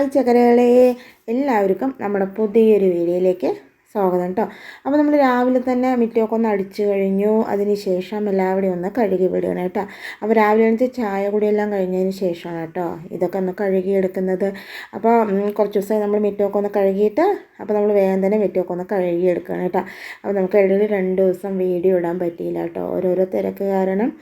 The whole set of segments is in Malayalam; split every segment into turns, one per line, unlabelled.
ഹായ് എല്ലാവർക്കും നമ്മുടെ പുതിയൊരു വീഡിയോയിലേക്ക് സ്വാഗതം കേട്ടോ അപ്പോൾ നമ്മൾ രാവിലെ തന്നെ മിറ്റമൊക്കെ ഒന്ന് അടിച്ചു കഴിഞ്ഞു. അതിന് ശേഷം എല്ലാവരുടെയും ഒന്ന് കഴുകി വിടുകയാണ് കേട്ടോ അപ്പോൾ രാവിലെ എണീറ്റ് ചായ കുടിയെല്ലാം കഴിഞ്ഞതിന് ശേഷമാണ് കേട്ടോ ഇതൊക്കെ ഒന്ന് കഴുകിയെടുക്കുന്നത്. അപ്പോൾ കുറച്ച് ദിവസമായി നമ്മൾ മിറ്റമൊക്കെ ഒന്ന് കഴുകിയിട്ട് അപ്പോൾ നമ്മൾ വേഗം തന്നെ മിറ്റമൊക്കെ ഒന്ന് കഴുകി എടുക്കുകയാണ് കേട്ടോ അപ്പോൾ നമുക്ക് ഇടയിൽ രണ്ട് ദിവസം വീഡിയോ ഇടാൻ പറ്റിയില്ല കേട്ടോ ഓരോരോ തിരക്ക് കാരണം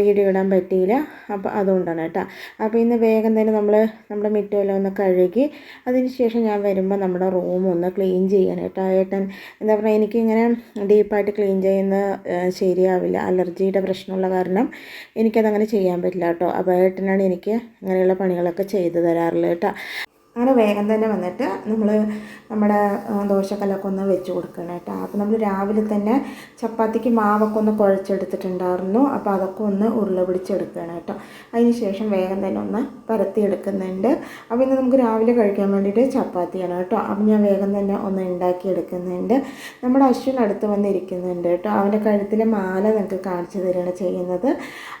വീഡിയോ ഇടാൻ പറ്റിയില്ല. അപ്പോൾ അതുകൊണ്ടാണ് കേട്ടോ അപ്പോൾ ഇന്ന് വേഗം തന്നെ നമ്മൾ നമ്മുടെ മിറ്റമെല്ലാം ഒന്ന് കഴുകി അതിന് ശേഷം ഞാൻ വരുമ്പോൾ നമ്മുടെ റൂം ഒന്ന് ക്ലീൻ ചെയ്യണം കേട്ടോ ഏട്ടൻ എന്താ പറയുക എനിക്കിങ്ങനെ ഡീപ്പായിട്ട് ക്ലീൻ ചെയ്യുന്ന ശരിയാവില്ല. അലർജിയുടെ പ്രശ്നമുള്ള കാരണം എനിക്കതങ്ങനെ ചെയ്യാൻ പറ്റില്ല കേട്ടോ. അപ്പോൾ ഏട്ടനാണ് എനിക്ക് അങ്ങനെയുള്ള പണികളൊക്കെ ചെയ്തു തരാറുള്ളത് കേട്ടോ. അങ്ങനെ വേഗം തന്നെ വന്നിട്ട് നമ്മൾ നമ്മുടെ ദോശക്കല്ലൊക്കെ ഒന്ന് വെച്ച് കൊടുക്കണം കേട്ടോ. അപ്പോൾ നമ്മൾ രാവിലെ തന്നെ ചപ്പാത്തിക്ക് മാവൊക്കെ ഒന്ന് കുഴച്ചെടുത്തിട്ടുണ്ടായിരുന്നു. അപ്പോൾ അതൊക്കെ ഒന്ന് ഉരുള പിടിച്ചെടുക്കണം കേട്ടോ. അതിന് ശേഷം വേഗം തന്നെ ഒന്ന് പരത്തി എടുക്കുന്നുണ്ട്. അപ്പോൾ ഇന്ന് നമുക്ക് രാവിലെ കഴിക്കാൻ വേണ്ടിയിട്ട് ചപ്പാത്തിയാണ് കേട്ടോ. അപ്പോൾ ഞാൻ വേഗം തന്നെ ഒന്ന് ഉണ്ടാക്കി എടുക്കുന്നുണ്ട്. നമ്മുടെ അശ്വിൻ അടുത്ത് വന്നിരിക്കുന്നുണ്ട് കേട്ടോ. അവന്റെ കഴുത്തിലെ മാല നിങ്ങൾക്ക് കാണിച്ചു തരികയാണ് ചെയ്യുന്നത്.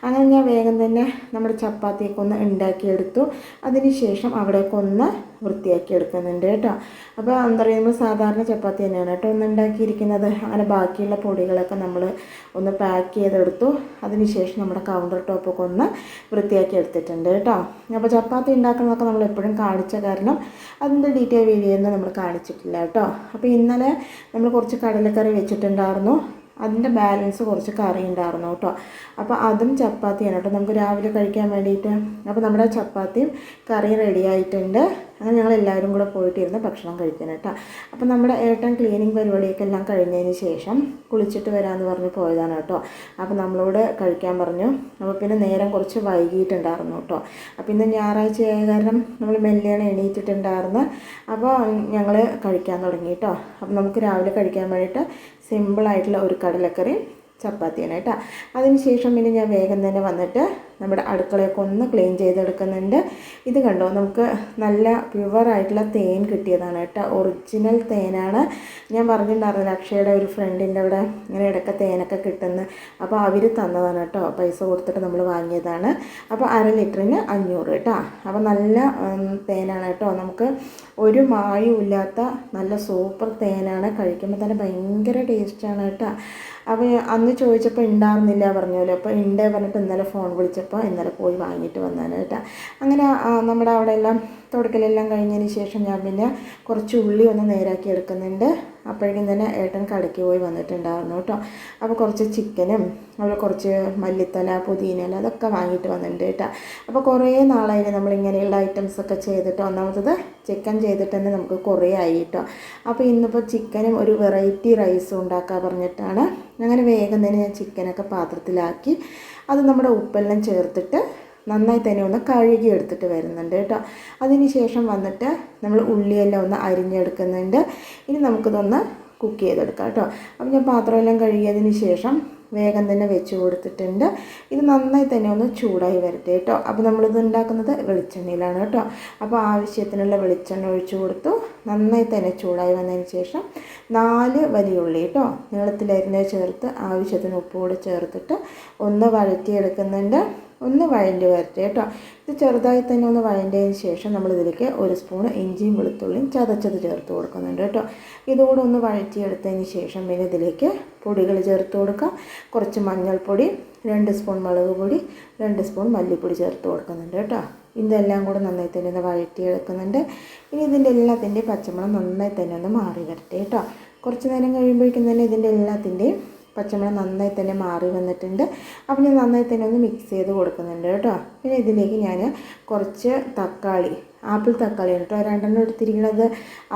അങ്ങനെ ഞാൻ വേഗം തന്നെ നമ്മുടെ ചപ്പാത്തിയൊക്കെ ഒന്ന് ഉണ്ടാക്കിയെടുത്തു. അതിന് ശേഷം അവിടേക്ക് ഒന്ന് വൃത്തിയാക്കി എടുക്കുന്നുണ്ട് കേട്ടോ. അപ്പോൾ എന്താ പറയുമ്പോൾ സാധാരണ ചപ്പാത്തി തന്നെയാണ് കേട്ടോ ഒന്ന് ഉണ്ടാക്കിയിരിക്കുന്നത്. അങ്ങനെ ബാക്കിയുള്ള പൊടികളൊക്കെ നമ്മൾ ഒന്ന് പാക്ക് ചെയ്തെടുത്തു. അതിനുശേഷം നമ്മുടെ കൗണ്ടർ ടോപ്പൊക്കെ ഒന്ന് വൃത്തിയാക്കി എടുത്തിട്ടുണ്ട് കേട്ടോ. അപ്പോൾ ചപ്പാത്തി ഉണ്ടാക്കുന്നതൊക്കെ നമ്മൾ എപ്പോഴും കാണിച്ച കാരണം അതിന്റെ ഡീറ്റെയിൽ വീഡിയോ ഒന്നും നമ്മൾ കാണിച്ചിട്ടില്ല കേട്ടോ. അപ്പോൾ ഇന്നലെ നമ്മൾ കുറച്ച് കടലക്കറി വെച്ചിട്ടുണ്ടായിരുന്നു. അതിന്റെ ബാലൻസ് കുറച്ച് കറി ഉണ്ടായിരുന്നു കേട്ടോ. അപ്പോൾ അതും ചപ്പാത്തിയാണ് കേട്ടോ. നമുക്ക് രാവിലെ കഴിക്കാൻ വേണ്ടിയിട്ട് അപ്പോൾ നമ്മുടെ ചപ്പാത്തിയും കറിയും റെഡി ആയിട്ടുണ്ട്. അങ്ങനെ ഞങ്ങൾ എല്ലാവരും കൂടെ പോയിട്ടിരുന്ന് ഭക്ഷണം കഴിക്കാൻ കേട്ടോ. അപ്പോൾ നമ്മുടെ ഏട്ടൻ ക്ലീനിങ് പരിപാടിയൊക്കെ എല്ലാം കഴിഞ്ഞതിന് ശേഷം കുളിച്ചിട്ട് വരാമെന്ന് പറഞ്ഞ് പോയതാണ് കേട്ടോ. അപ്പോൾ നമ്മളോട് കഴിക്കാൻ പറഞ്ഞു. അപ്പോൾ പിന്നെ നേരം കുറച്ച് വൈകിയിട്ടുണ്ടായിരുന്നു കേട്ടോ. അപ്പോൾ ഇന്ന് ഞായറാഴ്ച ആയ കാരണം നമ്മൾ മെല്ലെയാണ് എണീറ്റിട്ടുണ്ടായിരുന്നു. അപ്പോൾ ഞങ്ങൾ കഴിക്കാൻ തുടങ്ങി കേട്ടോ. അപ്പോൾ നമുക്ക് രാവിലെ കഴിക്കാൻ വേണ്ടിയിട്ട് സിമ്പിളായിട്ടുള്ള ഒരു കടലക്കറി ചപ്പാത്തിയാണ് കേട്ടോ. അതിനുശേഷം പിന്നെ ഞാൻ വേഗം തന്നെ വന്നിട്ട് നമ്മുടെ അടുക്കളയൊക്കെ ഒന്ന് ക്ലീൻ ചെയ്തെടുക്കുന്നുണ്ട്. ഇത് കണ്ടോ? നമുക്ക് നല്ല പ്യുവറായിട്ടുള്ള തേൻ കിട്ടിയതാണ് കേട്ടോ. ഒറിജിനൽ തേനാണ്. ഞാൻ പറഞ്ഞിട്ടുണ്ടായിരുന്നു അക്ഷയുടെ ഒരു ഫ്രണ്ടിന്റെ അവിടെ ഇങ്ങനെ ഇടയ്ക്ക് തേനൊക്കെ കിട്ടുന്നു. അപ്പോൾ അവർ തന്നതാണ് കേട്ടോ. പൈസ കൊടുത്തിട്ട് നമ്മൾ വാങ്ങിയതാണ്. അപ്പോൾ അര ലിറ്ററിന് അഞ്ഞൂറ് കേട്ടോ. അപ്പോൾ നല്ല തേനാണ് കേട്ടോ. നമുക്ക് ഒരു മായുമില്ലാത്ത ഇല്ലാത്ത നല്ല സൂപ്പർ തേനാണ്. കഴിക്കുമ്പോൾ തന്നെ ഭയങ്കര ടേസ്റ്റാണ് കേട്ടോ. അപ്പോൾ അന്ന് ചോദിച്ചപ്പോൾ ഉണ്ടായിരുന്നില്ല പറഞ്ഞല്ലോ അപ്പോൾ ഉണ്ട് പറഞ്ഞിട്ട് ഇന്നലെ ഫോൺ വിളിച്ചപ്പോൾ ഇന്നലെ പോയി വാങ്ങിയിട്ട് വന്നാണ് അങ്ങനെ നമ്മുടെ അവിടെ എല്ലാം തുടക്കലെല്ലാം കഴിഞ്ഞതിന് ശേഷം ഞാൻ പിന്നെ കുറച്ച് ഉള്ളി ഒന്ന് നേരാക്കി എടുക്കുന്നുണ്ട്. അപ്പോഴേക്കും തന്നെ ഏട്ടൻ കടയ്ക്ക് പോയി വന്നിട്ടുണ്ടായിരുന്നു കേട്ടോ. അപ്പോൾ കുറച്ച് ചിക്കനും അതുപോലെ കുറച്ച് മല്ലിത്തല പുതിനയില അതൊക്കെ വാങ്ങിയിട്ട് വന്നിട്ടുണ്ട് കേട്ടോ. അപ്പോൾ കുറേ നാളായി നമ്മളിങ്ങനെയുള്ള ഐറ്റംസ് ഒക്കെ ചെയ്തിട്ട് ഒന്നാമത്തത് ചിക്കൻ ചെയ്തിട്ട് തന്നെ നമുക്ക് കുറേ ആയി കേട്ടോ. അപ്പോൾ ഇന്നിപ്പോൾ ചിക്കനും ഒരു വെറൈറ്റി റൈസും ഉണ്ടാക്കാൻ പറഞ്ഞിട്ടാണ്. അങ്ങനെ വേഗം തന്നെ ഞാൻ ചിക്കനൊക്കെ പാത്രത്തിലാക്കി അത് നമ്മുടെ ഉപ്പെല്ലാം ചേർത്തിട്ട് നന്നായി തന്നെ ഒന്ന് കഴുകി എടുത്തിട്ട് വരുന്നുണ്ട് കേട്ടോ. അതിന് ശേഷം വന്നിട്ട് നമ്മൾ ഉള്ളിയെല്ലാം ഒന്ന് അരിഞ്ഞെടുക്കുന്നുണ്ട്. ഇനി നമുക്കിതൊന്ന് കുക്ക് ചെയ്തെടുക്കാം കേട്ടോ. അപ്പം ഞാൻ പാത്രമെല്ലാം കഴുകിയതിന് ശേഷം വേഗം തന്നെ വെച്ച് കൊടുത്തിട്ടുണ്ട്. ഇത് നന്നായി തന്നെ ഒന്ന് ചൂടായി വരട്ടെ കേട്ടോ. അപ്പോൾ നമ്മളിത് ഉണ്ടാക്കുന്നത് വെളിച്ചെണ്ണയിലാണ് കേട്ടോ. അപ്പോൾ ആവശ്യത്തിനുള്ള വെളിച്ചെണ്ണ ഒഴിച്ചു കൊടുത്തു. നന്നായി തന്നെ ചൂടായി വന്നതിന് ശേഷം നാല് വലിയുള്ളി കേട്ടോ. നീളത്തിലരിഞ്ഞ് ചേർത്ത് ആവശ്യത്തിന് ഉപ്പ് കൂടെ ചേർത്തിട്ട് ഒന്ന് വഴറ്റിയെടുക്കുന്നുണ്ട്. ഒന്ന് വഴണ്ടി വരട്ടെ കേട്ടോ. ഇത് ചെറുതായി തന്നെ ഒന്ന് വഴണ്ടതിന് ശേഷം നമ്മൾ ഇതിലേക്ക് ഒരു സ്പൂൺ ഇഞ്ചിയും വെളുത്തുള്ളിയും ചതച്ചത് ചേർത്ത് കൊടുക്കുന്നുണ്ട് കേട്ടോ. ഇതുകൂടെ ഒന്ന് വഴറ്റിയെടുത്തതിന് ശേഷം പിന്നെ ഇതിലേക്ക് പൊടികൾ ചേർത്ത് കൊടുക്കാം കുറച്ച് മഞ്ഞൾപ്പൊടി രണ്ട് സ്പൂൺ മുളക് പൊടി രണ്ട് സ്പൂൺ മല്ലിപ്പൊടി ചേർത്ത് കൊടുക്കുന്നുണ്ട് കേട്ടോ. ഇതെല്ലാം കൂടെ നന്നായി തന്നെ ഒന്ന് വഴറ്റിയെടുക്കുന്നുണ്ട്. ഇനി ഇതിന്റെ എല്ലാത്തിന്റെയും പച്ചമുളക് നന്നായി തന്നെ ഒന്ന് മാറി വരട്ടെ കേട്ടോ. കുറച്ച് നേരം കഴിയുമ്പോഴേക്കും തന്നെ ഇതിന്റെ എല്ലാത്തിന്റെയും പച്ചമുളക് നന്നായി തന്നെ മാറി വന്നിട്ടുണ്ട്. അപ്പോൾ ഞാൻ നന്നായി തന്നെ ഒന്ന് മിക്സ് ചെയ്ത് കൊടുക്കുന്നുണ്ട് കേട്ടോ. പിന്നെ ഇതിലേക്ക് ഞാൻ കുറച്ച് തക്കാളി ആപ്പിൾ തക്കാളി കേട്ടോ. രണ്ടെണ്ണം എടുത്തിരിക്കുന്നത്.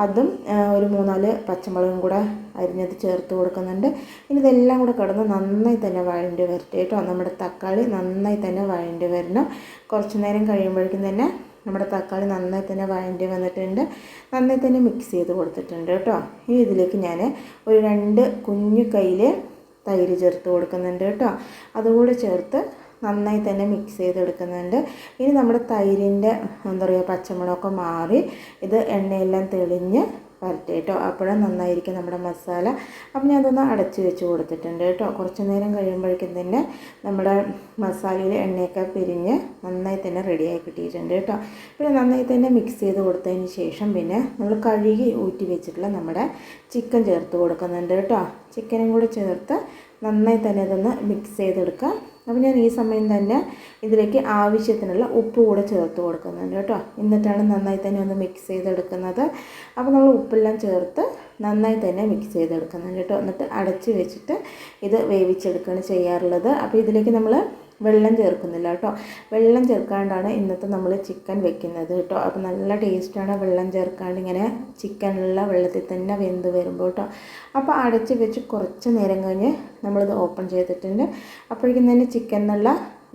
അതും ഒരു മൂന്നാൽ പച്ചമുളകും കൂടെ അരിഞ്ഞത് ചേർത്ത് കൊടുക്കുന്നുണ്ട്. ഇനി ഇതെല്ലാം കൂടെ കിടന്ന് നന്നായി തന്നെ വഴണ്ടി വരട്ടെ കേട്ടോ. നമ്മുടെ തക്കാളി നന്നായി തന്നെ വഴണ്ടി വരണം. കുറച്ച് നേരം കഴിയുമ്പോഴേക്കും തന്നെ നമ്മുടെ തക്കാളി നന്നായി തന്നെ വഴണ്ടി വന്നിട്ടുണ്ട്. നന്നായി തന്നെ മിക്സ് ചെയ്ത് കൊടുത്തിട്ടുണ്ട് കേട്ടോ. ഇനി ഇതിലേക്ക് ഞാൻ ഒരു രണ്ട് കുഞ്ഞു കയ്യിൽ തൈര് ചേർത്ത് കൊടുക്കുന്നുണ്ട് കേട്ടോ. അതുകൂടെ ചേർത്ത് നന്നായി തന്നെ മിക്സ് ചെയ്തെടുക്കുന്നുണ്ട്. ഇനി നമ്മുടെ തൈരിന്റെ എന്താ പറയുക പച്ചമുളകൊക്കെ മാറി ഇത് എണ്ണയെല്ലാം തെളിഞ്ഞ് വരട്ടെ കേട്ടോ അപ്പോഴും നന്നായിരിക്കും നമ്മുടെ മസാല. അപ്പം ഞാൻ അതൊന്ന് അടച്ച് വെച്ച് കൊടുത്തിട്ടുണ്ട് കേട്ടോ കുറച്ച് നേരം കഴിയുമ്പോഴേക്കും തന്നെ നമ്മുടെ മസാലയിൽ എണ്ണയൊക്കെ പിരിഞ്ഞ് നന്നായി തന്നെ റെഡിയായി കിട്ടിയിട്ടുണ്ട് കേട്ടോ പിന്നെ നന്നായി തന്നെ മിക്സ് ചെയ്ത് കൊടുത്തതിന് ശേഷം പിന്നെ നമ്മൾ കഴുകി ഊറ്റി വെച്ചിട്ടുള്ള നമ്മുടെ ചിക്കൻ ചേർത്ത് കൊടുക്കുന്നുണ്ട് കേട്ടോ ചിക്കനും കൂടി ചേർത്ത് നന്നായി തന്നെ അതൊന്ന് മിക്സ് ചെയ്തെടുക്കുക അപ്പോൾ ഞാൻ ഈ സമയം തന്നെ ഇതിലേക്ക് ആവശ്യത്തിനുള്ള ഉപ്പ് കൂടെ ചേർത്ത് കൊടുക്കുന്നുണ്ട് കേട്ടോ. എന്നിട്ടാണ് നന്നായി തന്നെ ഒന്ന് മിക്സ് ചെയ്തെടുക്കുന്നത്. അപ്പോൾ നമ്മൾ ഉപ്പെല്ലാം ചേർത്ത് നന്നായി തന്നെ മിക്സ് ചെയ്തെടുക്കുന്നുണ്ട് കേട്ടോ. എന്നിട്ട് അടച്ച് വെച്ചിട്ട് ഇത് വേവിച്ചെടുക്കുകയാണ് ചെയ്യാറുള്ളത്. അപ്പോൾ ഇതിലേക്ക് നമ്മൾ വെള്ളം ചേർക്കുന്നില്ല കേട്ടോ. വെള്ളം ചേർക്കാണ്ടാണ് ഇന്നത്തെ നമ്മൾ ചിക്കൻ വെക്കുന്നത് കേട്ടോ. അപ്പോൾ നല്ല ടേസ്റ്റാണ് വെള്ളം ചേർക്കാണ്ട് ഇങ്ങനെ ചിക്കനുള്ള വെള്ളത്തിൽ തന്നെ വെന്ത് വരുമ്പോൾ കേട്ടോ. അപ്പോൾ അടച്ച് വെച്ച് കുറച്ച് നേരം കഴിഞ്ഞ് നമ്മളിത് ഓപ്പൺ ചെയ്തിട്ടുണ്ട്. അപ്പോഴേക്കും തന്നെ ചിക്കൻ എന്നുള്ള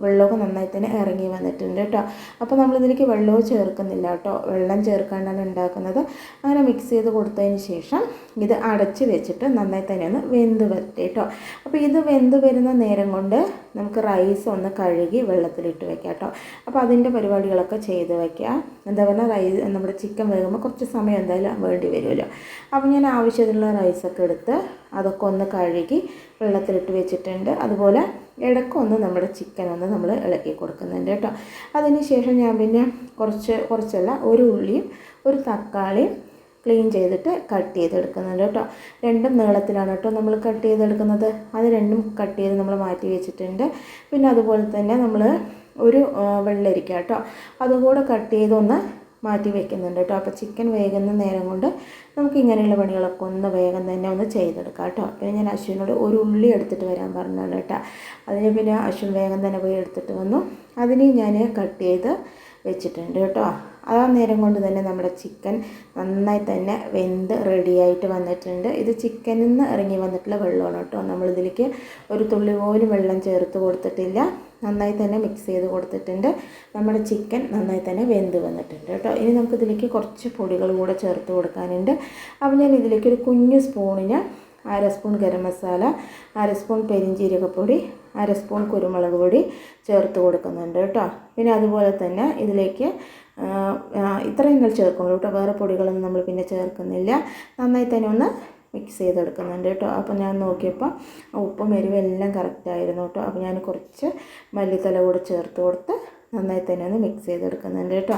വെള്ളമൊക്കെ നന്നായി തന്നെ ഇറങ്ങി വന്നിട്ടുണ്ട് കേട്ടോ. അപ്പോൾ നമ്മളിതിലേക്ക് വെള്ളവും ചേർക്കുന്നില്ല കേട്ടോ. വെള്ളം ചേർക്കാണ്ടാണ് ഉണ്ടാക്കുന്നത്. അങ്ങനെ മിക്സ് ചെയ്ത് കൊടുത്തതിന് ശേഷം ഇത് അടച്ച് വെച്ചിട്ട് നന്നായി തന്നെ ഒന്ന് വെന്ത് വരട്ടെ കേട്ടോ. അപ്പോൾ ഇത് വെന്ത് വരുന്ന നേരം കൊണ്ട് നമുക്ക് റൈസ് ഒന്ന് കഴുകി വെള്ളത്തിലിട്ട് വെക്കാം കേട്ടോ. അപ്പോൾ അതിന്റെ പരിപാടികളൊക്കെ ചെയ്ത് വയ്ക്കുക എന്താ പറഞ്ഞാൽ റൈസ് നമ്മുടെ ചിക്കൻ വേകുമ്പോൾ കുറച്ച് സമയം എന്തായാലും വേണ്ടി വരുമല്ലോ. അപ്പോൾ ഞാൻ ആവശ്യത്തിനുള്ള റൈസൊക്കെ എടുത്ത് അതൊക്കെ ഒന്ന് കഴുകി വെള്ളത്തിലിട്ട് വെച്ചിട്ടുണ്ട്. അതുപോലെ ഇടയ്ക്കൊന്ന് നമ്മുടെ ചിക്കൻ ഒന്ന് നമ്മൾ ഇളക്കി കൊടുക്കുന്നുണ്ട് കേട്ടോ. അതിന് ശേഷം ഞാൻ പിന്നെ കുറച്ച് കുറച്ചല്ല ഒരു ഉള്ളിയും ഒരു തക്കാളിയും ക്ലീൻ ചെയ്തിട്ട് കട്ട് ചെയ്തെടുക്കുന്നുണ്ട് കേട്ടോ. രണ്ടും നീളത്തിലാണ് കേട്ടോ നമ്മൾ കട്ട് ചെയ്തെടുക്കുന്നത്. അത് രണ്ടും കട്ട് ചെയ്ത് നമ്മൾ മാറ്റി വെച്ചിട്ടുണ്ട്. പിന്നെ അതുപോലെ തന്നെ നമ്മൾ ഒരു വെള്ളരിക്ക കേട്ടോ. അതുകൂടെ കട്ട് ചെയ്തൊന്ന് മാറ്റി വെക്കുന്നുണ്ട് കേട്ടോ. അപ്പോൾ ചിക്കൻ വേകുന്ന നേരം കൊണ്ട് നമുക്ക് ഇങ്ങനെയുള്ള പണികളൊക്കെ ഒന്ന് വേഗം തന്നെ ഒന്ന് ചെയ്തെടുക്കാം കേട്ടോ. പിന്നെ ഞാൻ അശ്വിനോട് ഒരു ഉള്ളി എടുത്തിട്ട് വരാൻ പറഞ്ഞതാണ് കേട്ടോ. അതിന് പിന്നെ അശ്വിൻ വേഗം തന്നെ പോയി എടുത്തിട്ട് വന്നു. അതിന് ഞാൻ കട്ട് ചെയ്ത് വെച്ചിട്ടുണ്ട് കേട്ടോ. ആ നേരം കൊണ്ട് തന്നെ നമ്മുടെ ചിക്കൻ നന്നായി തന്നെ വെന്ത് റെഡിയായിട്ട് വന്നിട്ടുണ്ട്. ഇത് ചിക്കനിൽ നിന്ന് ഇറങ്ങി വന്നിട്ടുള്ള വെള്ളമാണ് കേട്ടോ. നമ്മളിതിലേക്ക് ഒരു തുള്ളി പോലും വെള്ളം ചേർത്ത് കൊടുത്തിട്ടില്ല. നന്നായി തന്നെ മിക്സ് ചെയ്ത് കൊടുത്തിട്ടുണ്ട്. നമ്മുടെ ചിക്കൻ നന്നായി തന്നെ വെന്ത് വന്നിട്ടുണ്ട് കേട്ടോ. ഇനി നമുക്ക് ഇതിലേക്ക് കുറച്ച് പൊടികൾ കൂടെ ചേർത്ത് കൊടുക്കാനുണ്ട്. അപ്പോൾ ഞാൻ ഇതിലേക്ക് ഒരു കുഞ്ഞു സ്പൂണിന് അര സ്പൂൺ ഗരം മസാല അര സ്പൂൺ പെരിഞ്ചീരകപ്പൊടി അര സ്പൂൺ കുരുമുളക് പൊടി ചേർത്ത് കൊടുക്കുന്നുണ്ട് കേട്ടോ. പിന്നെ അതുപോലെ തന്നെ ഇതിലേക്ക് ഇത്രയും കൂടി ചേർക്കുള്ളൂ കേട്ടോ വേറെ പൊടികളൊന്നും നമ്മൾ പിന്നെ ചേർക്കുന്നില്ല. നന്നായി തന്നെ ഒന്ന് മിക്സ് ചെയ്തെടുക്കുന്നുണ്ട് കേട്ടോ. അപ്പോൾ ഞാൻ നോക്കിയപ്പോൾ ഉപ്പും എരിവും എല്ലാം കറക്റ്റായിരുന്നു കേട്ടോ. അപ്പോൾ ഞാൻ കുറച്ച് മല്ലിത്തല കൂടെ ചേർത്ത് കൊടുത്ത് നന്നായി തന്നെ ഒന്ന് മിക്സ് ചെയ്തെടുക്കുന്നുണ്ട് കേട്ടോ.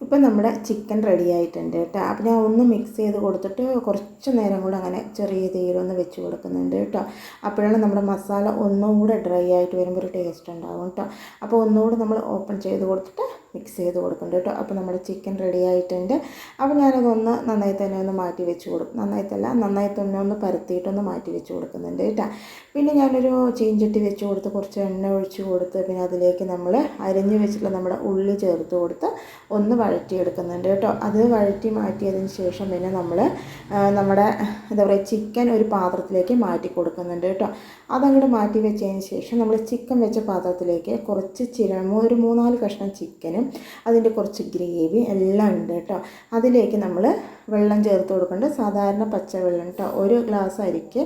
ഇപ്പം നമ്മുടെ ചിക്കൻ റെഡി ആയിട്ടുണ്ട് കേട്ടോ. അപ്പോൾ ഞാൻ ഒന്ന് മിക്സ് ചെയ്ത് കൊടുത്തിട്ട് കുറച്ച് നേരം കൂടെ അങ്ങനെ ചെറിയ തീരൊന്ന് വെച്ച് കൊടുക്കുന്നുണ്ട് കേട്ടോ. അപ്പോഴാണ് നമ്മുടെ മസാല ഒന്നും കൂടെ ഡ്രൈ ആയിട്ട് വരുമ്പോൾ ഒരു ടേസ്റ്റ് ഉണ്ടാവും കേട്ടോ. അപ്പോൾ ഒന്നുകൂടെ നമ്മൾ ഓപ്പൺ ചെയ്ത് കൊടുത്തിട്ട് മിക്സ് ചെയ്ത് കൊടുക്കുന്നുണ്ട് കേട്ടോ. അപ്പോൾ നമ്മുടെ ചിക്കൻ റെഡി ആയിട്ടുണ്ട്. അപ്പോൾ ഞാനതൊന്ന് നന്നായി തന്നെ ഒന്ന് മാറ്റി വെച്ച് കൊടുക്കും നന്നായിട്ടല്ല നന്നായി തന്നെ ഒന്ന് പരത്തിയിട്ടൊന്ന് മാറ്റി വെച്ച് കൊടുക്കുന്നുണ്ട് കേട്ടോ. പിന്നെ ഞാനൊരു ചീഞ്ചട്ടി വെച്ച് കൊടുത്ത് കുറച്ച് എണ്ണ ഒഴിച്ച് കൊടുത്ത് പിന്നെ അതിലേക്ക് നമ്മൾ അരിഞ്ഞ് വെച്ചിട്ടുള്ള നമ്മുടെ ഉള്ളി ചേർത്ത് കൊടുത്ത് ഒന്ന് വഴറ്റിയെടുക്കുന്നുണ്ട് കേട്ടോ. അത് വഴറ്റി മാറ്റിയതിന് ശേഷം പിന്നെ നമ്മൾ നമ്മുടെ എന്താ പറയുക ചിക്കൻ ഒരു പാത്രത്തിലേക്ക് മാറ്റി കൊടുക്കുന്നുണ്ട് കേട്ടോ. അതങ്ങോട്ട് മാറ്റി വെച്ചതിന് ശേഷം നമ്മൾ ചിക്കൻ വെച്ച പാത്രത്തിലേക്ക് കുറച്ച് ചിര ഒരു മൂന്നാൽ കഷ്ണം ചിക്കനും അതിന്റെ കുറച്ച് ഗ്രേവി എല്ലാം ഉണ്ട് കേട്ടോ. അതിലേക്ക് നമ്മൾ വെള്ളം ചേർത്ത് കൊടുക്കേണ്ടത് സാധാരണ പച്ചവെള്ളം കേട്ടോ ഒരു ഗ്ലാസ് അരിക്ക്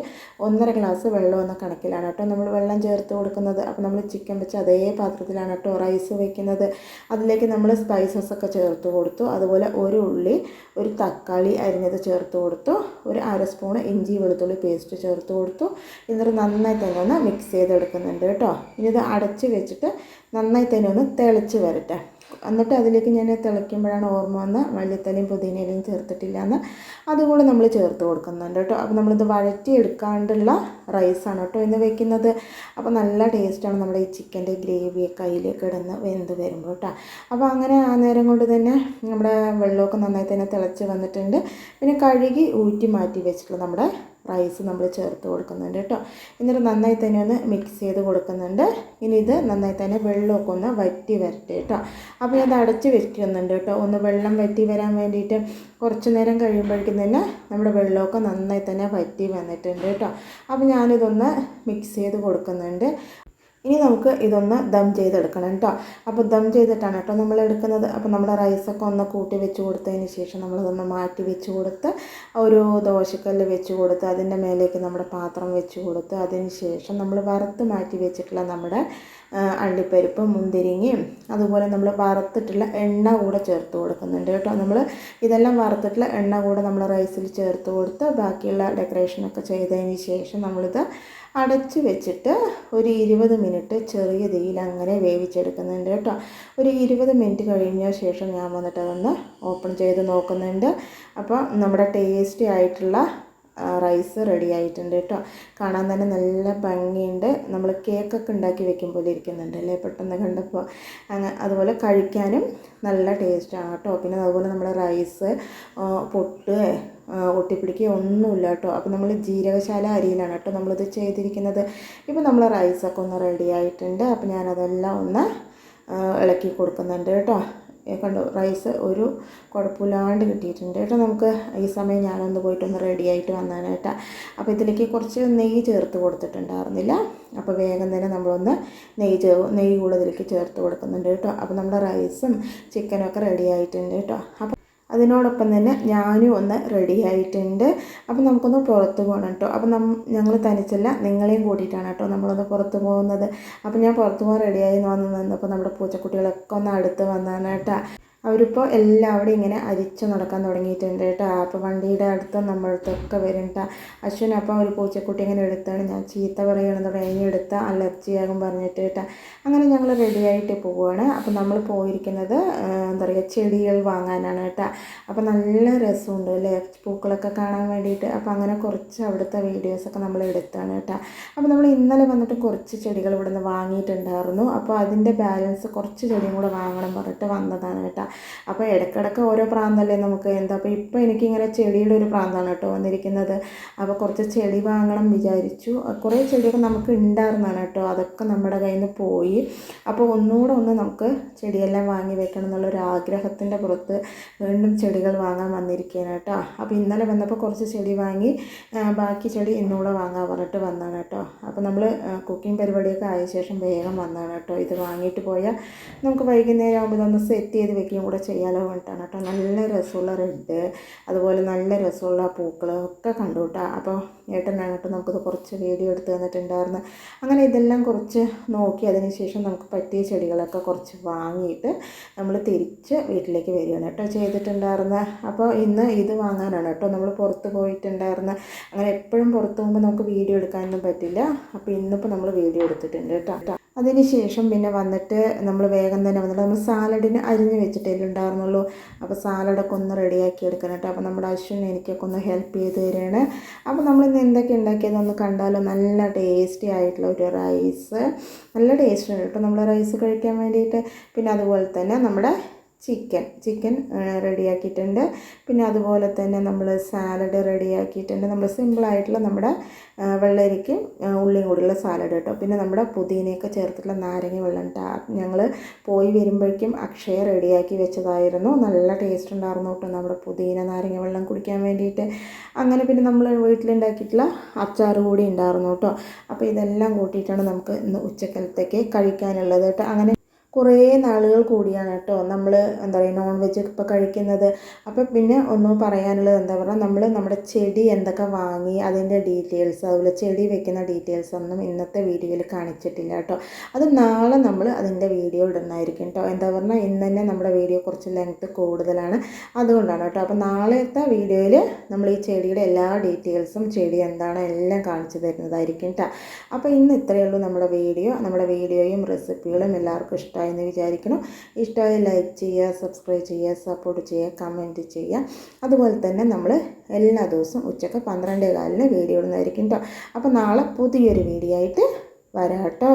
ഒന്നര ഗ്ലാസ് വെള്ളം എന്ന കണക്കിലാണ് കേട്ടോ നമ്മൾ വെള്ളം ചേർത്ത് കൊടുക്കുന്നത് അപ്പോൾ നമ്മൾ ചിക്കൻ വെച്ച് അതേ പാത്രത്തിലാണ് കേട്ടോ റൈസ് വയ്ക്കുന്നത് അതിലേക്ക് നമ്മൾ സ്പൈസസ് ഒക്കെ ചേർത്ത് കൊടുത്തു. അതുപോലെ ഒരു ഉള്ളി ഒരു തക്കാളി അരിഞ്ഞത് ചേർത്ത് കൊടുത്തു. ഒരു അര സ്പൂൺ ഇഞ്ചി വെളുത്തുള്ളി പേസ്റ്റ് ചേർത്ത് കൊടുത്തു. എന്നിട്ട് നന്നായി തന്നെ ഒന്ന് മിക്സ് ചെയ്തെടുക്കുന്നുണ്ട് കേട്ടോ ഇനി ഇത് അടച്ച് വെച്ചിട്ട് നന്നായി തന്നെ ഒന്ന് തിളച്ച് വരട്ടെ. എന്നിട്ട് അതിലേക്ക് ഞാൻ തിളയ്ക്കുമ്പോഴാണ് ഓർമ്മ വന്ന മല്ലിത്തലയും പുതിനയിലയും ചേർത്തിട്ടില്ല എന്ന്. അതുകൂടെ നമ്മൾ ചേർത്ത് കൊടുക്കുന്നുണ്ട് കേട്ടോ. അപ്പോൾ നമ്മളിത് വഴറ്റി എടുക്കാണ്ടുള്ള റൈസാണ് കേട്ടോ ഇന്ന് വെക്കുന്നത്. അപ്പോൾ നല്ല ടേസ്റ്റാണ് നമ്മുടെ ഈ ചിക്കന്റെ ഗ്രേവിയൊക്കെ അതിലേക്ക് കിടന്ന് വെന്ത് വരുമ്പോൾ കേട്ടോ. അപ്പോൾ അങ്ങനെ ആ നേരം കൊണ്ട് തന്നെ നമ്മുടെ വെള്ളമൊക്കെ നന്നായി തന്നെ തിളച്ച് വന്നിട്ടുണ്ട്. പിന്നെ കഴുകി ഊറ്റി മാറ്റി വെച്ചിട്ടുള്ള നമ്മുടെ റൈസ് നമ്മൾ ചേർത്ത് കൊടുക്കുന്നുണ്ട് കേട്ടോ. എന്നിട്ട് നന്നായി തന്നെ ഒന്ന് മിക്സ് ചെയ്ത് കൊടുക്കുന്നുണ്ട്. ഇനി ഇത് നന്നായി തന്നെ വെള്ളമൊക്കെ ഒന്ന് വറ്റി വരട്ടെ കേട്ടോ. അപ്പോൾ ഇത് അടച്ച് വെക്കുന്നുണ്ട് കേട്ടോ. ഒന്ന് വെള്ളം വറ്റി വരാൻ വേണ്ടിയിട്ട് കുറച്ച് നേരം കഴിയുമ്പോഴേക്കും തന്നെ നമ്മുടെ വെള്ളമൊക്കെ നന്നായി തന്നെ വറ്റി വന്നിട്ടുണ്ട് കേട്ടോ. അപ്പോൾ ഞാനിതൊന്ന് മിക്സ് ചെയ്ത് കൊടുക്കുന്നുണ്ട്. ഇനി നമുക്ക് ഇതൊന്ന് ദം ചെയ്തെടുക്കണം കേട്ടോ അപ്പോൾ ദം ചെയ്തിട്ടാണ് കേട്ടോ നമ്മൾ എടുക്കുന്നത്. അപ്പോൾ നമ്മുടെ റൈസൊക്കെ ഒന്ന് കൂട്ടി വെച്ച് കൊടുത്തതിന് ശേഷം നമ്മളതൊന്ന് മാറ്റി വെച്ച് കൊടുത്ത് ഒരു ദോശക്കല്ല് വെച്ച് കൊടുത്ത് അതിന്റെ മേലേക്ക് നമ്മുടെ പാത്രം വെച്ച് കൊടുത്ത് അതിന് ശേഷം നമ്മൾ വറുത്ത് മാറ്റി വെച്ചിട്ടുള്ള നമ്മുടെ അണ്ടിപ്പരിപ്പ് മുന്തിരിങ്ങയും അതുപോലെ നമ്മൾ വറുത്തിട്ടുള്ള എണ്ണ കൂടെ ചേർത്ത് കൊടുക്കുന്നുണ്ട് കേട്ടോ നമ്മൾ ഇതെല്ലാം വറുത്തിട്ടുള്ള എണ്ണ കൂടെ നമ്മൾ റൈസിൽ ചേർത്ത് കൊടുത്ത് ബാക്കിയുള്ള ഡെക്കറേഷനൊക്കെ ചെയ്തതിന് ശേഷം നമ്മളിത് അടച്ച് വെച്ചിട്ട് ഒരു ഇരുപത് മിനിറ്റ് ചെറിയ തീയിൽ അങ്ങനെ വേവിച്ചെടുക്കുന്നുണ്ട് കേട്ടോ. ഒരു ഇരുപത് മിനിറ്റ് കഴിഞ്ഞ ശേഷം ഞാൻ വന്നിട്ട് അതൊന്ന് ഓപ്പൺ ചെയ്ത് നോക്കുന്നുണ്ട്. അപ്പോൾ നമ്മുടെ ടേസ്റ്റി ആയിട്ടുള്ള റൈസ് റെഡി ആയിട്ടുണ്ട് കേട്ടോ. കാണാൻ തന്നെ നല്ല ഭംഗിയുണ്ട്. നമ്മൾ കേക്കൊക്കെ ഉണ്ടാക്കി വെക്കും പോലെ ഇരിക്കുന്നുണ്ട് അല്ലേ? പെട്ടെന്ന് കണ്ടപ്പോൾ. അങ്ങനെ അതുപോലെ കഴിക്കാനും നല്ല ടേസ്റ്റാണ് കേട്ടോ. പിന്നെ അതുപോലെ നമ്മുടെ റൈസ് പൊട്ട് ഒട്ടിപ്പിടിക്കുക ഒന്നുമില്ല കേട്ടോ. അപ്പോൾ നമ്മൾ ജീരകശാല അരിയിലാണ് കേട്ടോ നമ്മളിത് ചെയ്തിരിക്കുന്നത്. ഇപ്പോൾ നമ്മൾ റൈസൊക്കെ ഒന്ന് റെഡി ആയിട്ടുണ്ട്. അപ്പോൾ ഞാനതെല്ലാം ഒന്ന് ഇളക്കി കൊടുക്കുന്നുണ്ട് കേട്ടോ. കണ്ടു? റൈസ് ഒരു കുഴപ്പമില്ലാണ്ട് കിട്ടിയിട്ടുണ്ട് കേട്ടോ. നമുക്ക് ഈ സമയം ഞാനൊന്ന് പോയിട്ടൊന്ന് റെഡി ആയിട്ട് വന്നാണ് കേട്ടോ. അപ്പോൾ ഇതിലേക്ക് കുറച്ച് നെയ്യ് ചേർത്ത് കൊടുത്തിട്ടുണ്ടായിരുന്നില്ല. അപ്പോൾ വേഗം തന്നെ നമ്മളൊന്ന് നെയ്യ് ചേ നെയ്യ് കൂടുതലേക്ക് ചേർത്ത് കൊടുക്കുന്നുണ്ട് കേട്ടോ. അപ്പോൾ നമ്മുടെ റൈസും ചിക്കനും ഒക്കെ റെഡി ആയിട്ടുണ്ട് കേട്ടോ. അപ്പോൾ അതിനോടൊപ്പം തന്നെ ഞാനും ഒന്ന് റെഡി ആയിട്ടുണ്ട്. അപ്പോൾ നമുക്കൊന്ന് പുറത്ത് പോകണം കേട്ടോ അപ്പോൾ നം ഞങ്ങൾ തനിച്ചല്ല നിങ്ങളെയും കൂട്ടിയിട്ടാണ് കേട്ടോ നമ്മളൊന്ന് പുറത്ത് പോകുന്നത്. അപ്പോൾ ഞാൻ പുറത്ത് പോകാൻ റെഡിയായി വന്ന് നിന്നപ്പോൾ നമ്മുടെ പൂച്ചക്കുട്ടികളൊക്കെ ഒന്ന് അടുത്ത് വന്നാണ് കേട്ടോ അവരിപ്പോൾ എല്ലാവരും ഇങ്ങനെ അരിച്ചു നടക്കാൻ തുടങ്ങിയിട്ടുണ്ട് കേട്ടോ. അപ്പോൾ വണ്ടിയുടെ അടുത്ത് നമ്മളടുത്തൊക്കെ വരും അശ്വിൻ അപ്പം ഒരു പൂച്ചക്കുട്ടി ഇങ്ങനെ എടുത്താണ്. ഞാൻ ചീത്ത പറയുകയാണെന്ന് തുടങ്ങി എടുത്ത അലർജിയാകും പറഞ്ഞിട്ട് കേട്ടോ അങ്ങനെ ഞങ്ങൾ റെഡിയായിട്ട് പോവുകയാണ് അപ്പോൾ നമ്മൾ പോയിരിക്കുന്നത് എന്താ പറയുക ചെടികൾ വാങ്ങാനാണ് കേട്ടോ അപ്പോൾ നല്ല രസമുണ്ട് അല്ലേ? പൂക്കളൊക്കെ കാണാൻ വേണ്ടിയിട്ട്. അപ്പോൾ അങ്ങനെ കുറച്ച് അവിടുത്തെ വീഡിയോസൊക്കെ നമ്മൾ എടുത്താണ് കേട്ടോ അപ്പോൾ നമ്മൾ ഇന്നലെ വന്നിട്ട് കുറച്ച് ചെടികൾ ഇവിടെ നിന്ന് വാങ്ങിയിട്ടുണ്ടായിരുന്നു. അപ്പോൾ അതിന്റെ ബാലൻസ് കുറച്ച് ചെടിയും കൂടെ വാങ്ങണം പറഞ്ഞിട്ട് വന്നതാണ് കേട്ടോ അപ്പോൾ ഇടയ്ക്കിടയ്ക്ക് ഓരോ പ്രാന്തല്ലേ നമുക്ക്? എന്താ അപ്പോൾ ഇപ്പോൾ എനിക്കിങ്ങനെ ചെടിയുടെ ഒരു പ്രാന്താണ് കേട്ടോ വന്നിരിക്കുന്നത്. അപ്പോൾ കുറച്ച് ചെടി വാങ്ങണം വിചാരിച്ചു. കുറേ ചെടിയൊക്കെ നമുക്ക് ഉണ്ടായിരുന്നാണ് കേട്ടോ. അതൊക്കെ നമ്മുടെ കയ്യിൽ നിന്ന് പോയി. അപ്പോൾ ഒന്നുകൂടെ ഒന്ന് നമുക്ക് ചെടിയെല്ലാം വാങ്ങി വെക്കണം എന്നുള്ളൊരു ആഗ്രഹത്തിന്റെ പുറത്ത് വീണ്ടും ചെടികൾ വാങ്ങാൻ വന്നിരിക്കുകയാണ് കേട്ടോ. അപ്പോൾ ഇന്നലെ വന്നപ്പോൾ കുറച്ച് ചെടി വാങ്ങി ബാക്കി ചെടി ഇന്നുകൂടെ വാങ്ങാൻ പറഞ്ഞിട്ട് വന്നതാണ് കേട്ടോ. അപ്പോൾ നമ്മൾ കുക്കിംഗ് പരിപാടിയൊക്കെ ആയ ശേഷം വേഗം വന്നതാണ് കേട്ടോ. ഇത് വാങ്ങിയിട്ട് പോയാൽ നമുക്ക് വൈകുന്നേരം ആകുമ്പോൾ ഇതൊന്ന് സെറ്റ് ചെയ്ത് വെക്കുകയും കൂടെ ചെയ്യാലോ വേണ്ടിയിട്ടാണ് കേട്ടോ. നല്ല രസമുള്ള റെഡ് അതുപോലെ നല്ല രസമുള്ള പൂക്കൾ ഒക്കെ കണ്ടു കേട്ടോ. അപ്പോൾ ഏട്ടനാണ് കേട്ടോ നമുക്കത് കുറച്ച് വീഡിയോ എടുത്ത് തന്നിട്ടുണ്ടായിരുന്നു അങ്ങനെ ഇതെല്ലാം കുറച്ച് നോക്കി അതിന് ശേഷം നമുക്ക് പറ്റിയ ചെടികളൊക്കെ കുറച്ച് വാങ്ങിയിട്ട് നമ്മൾ തിരിച്ച് വീട്ടിലേക്ക് വരികയാണ് കേട്ടോ ചെയ്തിട്ടുണ്ടായിരുന്നത്. അപ്പോൾ ഇന്ന് ഇത് വാങ്ങാനാണ് കേട്ടോ നമ്മൾ പുറത്ത് പോയിട്ടുണ്ടായിരുന്ന അങ്ങനെ എപ്പോഴും പുറത്ത് പോകുമ്പോൾ നമുക്ക് വീഡിയോ എടുക്കാനൊന്നും പറ്റില്ല. അപ്പോൾ ഇന്നിപ്പോൾ നമ്മൾ വീഡിയോ എടുത്തിട്ടുണ്ട് കേട്ടോ. അതിന് ശേഷം പിന്നെ വന്നിട്ട് നമ്മൾ വേഗം തന്നെ വന്നിട്ട് നമ്മൾ സാലഡിന് അരിഞ്ഞ് വെച്ചിട്ടേ ഉണ്ടായിരുന്നുള്ളൂ. അപ്പോൾ സാലഡൊക്കെ ഒന്ന് റെഡിയാക്കി എടുക്കണം കേട്ടോ. അപ്പോൾ നമ്മുടെ അശ്വിൻ എനിക്കൊക്കെ ഒന്ന് ഹെൽപ്പ് ചെയ്ത് തരികയാണ് അപ്പോൾ നമ്മൾ ഇന്ന് എന്തൊക്കെ ഉണ്ടാക്കിയതെന്ന് കണ്ടാലോ? നല്ല ടേസ്റ്റി ആയിട്ടുള്ള ഒരു റൈസ് നല്ല ടേസ്റ്റ് കേട്ടോ. നമ്മൾ റൈസ് കഴിക്കാൻ വേണ്ടിയിട്ട്. പിന്നെ അതുപോലെ തന്നെ നമ്മുടെ ചിക്കൻ ചിക്കൻ റെഡിയാക്കിയിട്ടുണ്ട്. പിന്നെ അതുപോലെ തന്നെ നമ്മൾ സാലഡ് റെഡിയാക്കിയിട്ടുണ്ട്. നമ്മൾ സിമ്പിളായിട്ടുള്ള നമ്മുടെ വെള്ളരിക്കും ഉള്ളിയും കൂടിയുള്ള സാലഡ് കേട്ടോ. പിന്നെ നമ്മുടെ പുതിനയൊക്കെ ചേർത്തിട്ടുള്ള നാരങ്ങ വെള്ളം ഞങ്ങൾ പോയി വരുമ്പോഴേക്കും അക്ഷയ റെഡിയാക്കി വെച്ചതായിരുന്നു. നല്ല ടേസ്റ്റ് ഉണ്ടായിരുന്നു കേട്ടോ നമ്മുടെ പുതിന നാരങ്ങ വെള്ളം കുടിക്കാൻ വേണ്ടിയിട്ട്. അങ്ങനെ പിന്നെ നമ്മൾ വീട്ടിലുണ്ടാക്കിയിട്ടുള്ള അച്ചാർ കൂടി ഉണ്ടായിരുന്നു കേട്ടോ. അപ്പോൾ ഇതെല്ലാം കൂട്ടിയിട്ടാണ് നമുക്ക് ഇന്ന് ഉച്ചക്കലത്തേക്ക് കഴിക്കാനുള്ളത് കേട്ടോ. അങ്ങനെ കുറേ നാളുകൾ കൂടിയാണ് കേട്ടോ നമ്മൾ എന്താ പറയുക നോൺ വെജ് ഇപ്പോൾ കഴിക്കുന്നത്. അപ്പോൾ പിന്നെ ഒന്ന് പറയാനുള്ളത് എന്താ പറയുക നമ്മൾ നമ്മുടെ ചെടി എന്തൊക്കെ വാങ്ങി അതിന്റെ ഡീറ്റെയിൽസ് അതുപോലെ ചെടി വെക്കുന്ന ഡീറ്റെയിൽസ് ഒന്നും ഇന്നത്തെ വീഡിയോയിൽ കാണിച്ചിട്ടില്ല കേട്ടോ. അത് നാളെ നമ്മൾ അതിന്റെ വീഡിയോ ഇടുന്നതായിരിക്കും കേട്ടോ. എന്താ പറഞ്ഞാൽ ഇന്ന് തന്നെ നമ്മുടെ വീഡിയോ കുറച്ച് ലെങ്ത്ത് കൂടുതലാണ്. അതുകൊണ്ടാണ് കേട്ടോ. അപ്പോൾ നാളത്തെ വീഡിയോയിൽ നമ്മൾ ഈ ചെടിയുടെ എല്ലാ ഡീറ്റെയിൽസും ചെടി എന്താണ് എല്ലാം കാണിച്ചു തരുന്നതായിരിക്കും കേട്ടോ. അപ്പോൾ ഇന്ന് ഇത്രയേ ഉള്ളൂ നമ്മുടെ വീഡിയോ. നമ്മുടെ വീഡിയോയും റെസിപ്പികളും എല്ലാവർക്കും ഇഷ്ടമായി എന്ന് വിചാരിക്കണം. ഇഷ്ടമായി ലൈക്ക് ചെയ്യുക സബ്സ്ക്രൈബ് ചെയ്യുക സപ്പോർട്ട് ചെയ്യുക കമന്റ് ചെയ്യുക. അതുപോലെ തന്നെ നമ്മൾ എല്ലാ ദിവസവും ഉച്ചയ്ക്ക് പന്ത്രണ്ടേ കാലിന് വീഡിയോ ഇടുന്നതായിരിക്കും കേട്ടോ അപ്പോൾ നാളെ പുതിയൊരു വീഡിയോ ആയിട്ട് വരാം കേട്ടോ